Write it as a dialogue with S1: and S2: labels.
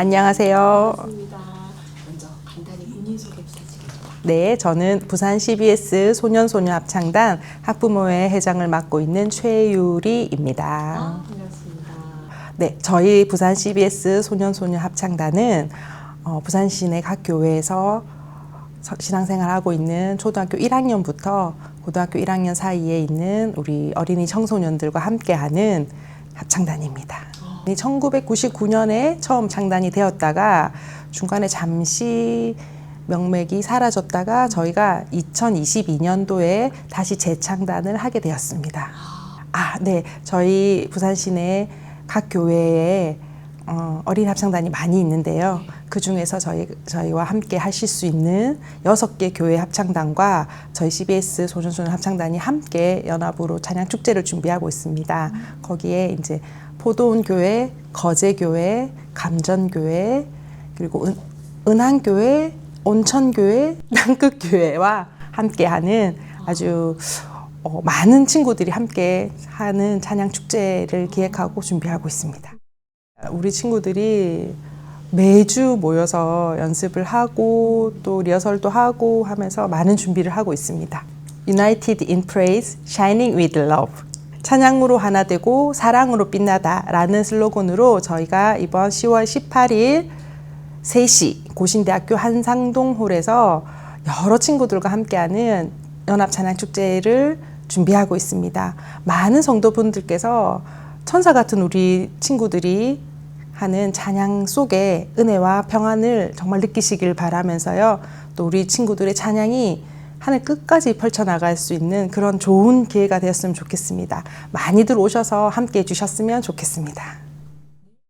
S1: 안녕하세요.
S2: 반갑습니다. 먼저 간단히 본인 소개 부탁드립니다.
S1: 네, 저는 부산 CBS 소년소녀 합창단 학부모회 회장을 맡고 있는 최유리입니다.
S2: 아, 반갑습니다.
S1: 네, 저희 부산 CBS 소년소녀 합창단은 어, 부산 시내 각 교회에서 서- 신앙생활하고 있는 초등학교 1학년부터 고등학교 1학년 사이에 있는 우리 어린이 청소년들과 함께하는 합창단입니다. 1999년에 처음 창단이 되었다가 중간에 잠시 명맥이 사라졌다가 저희가 2022년도에 다시 재창단을 하게 되었습니다. 아, 네. 저희 부산 시내 각 교회에 어, 어린 합창단이 많이 있는데요. 그 중에서 저희 저희와 함께 하실 수 있는 여섯 개 교회 합창단과 저희 CBS 소년소년 합창단이 함께 연합으로 찬양 축제를 준비하고 있습니다. 거기에 이제 포도원 교회, 거제 교회, 감전 교회, 그리고 은, 은항 교회, 온천 교회, 남극교회와 함께하는 아주 어, 많은 친구들이 함께 하는 찬양 축제를 기획하고 준비하고 있습니다. 우리 친구들이 매주 모여서 연습을 하고 또 리허설도 하고 하면서 많은 준비를 하고 있습니다. United in Praise, Shining with Love. 찬양으로 하나 되고 사랑으로 빛나다 라는 슬로건으로 저희가 이번 10월 18일 3시 고신대학교 한상동홀에서 여러 친구들과 함께하는 연합찬양축제를 준비하고 있습니다. 많은 성도분들께서 천사 같은 우리 친구들이 하는 찬양 속에 은혜와 평안을 정말 느끼시길 바라면서요. 또 우리 친구들의 찬양이 하늘 끝까지 펼쳐나갈 수 있는 그런 좋은 기회가 되었으면 좋겠습니다. 많이들 오셔서 함께 해주셨으면 좋겠습니다.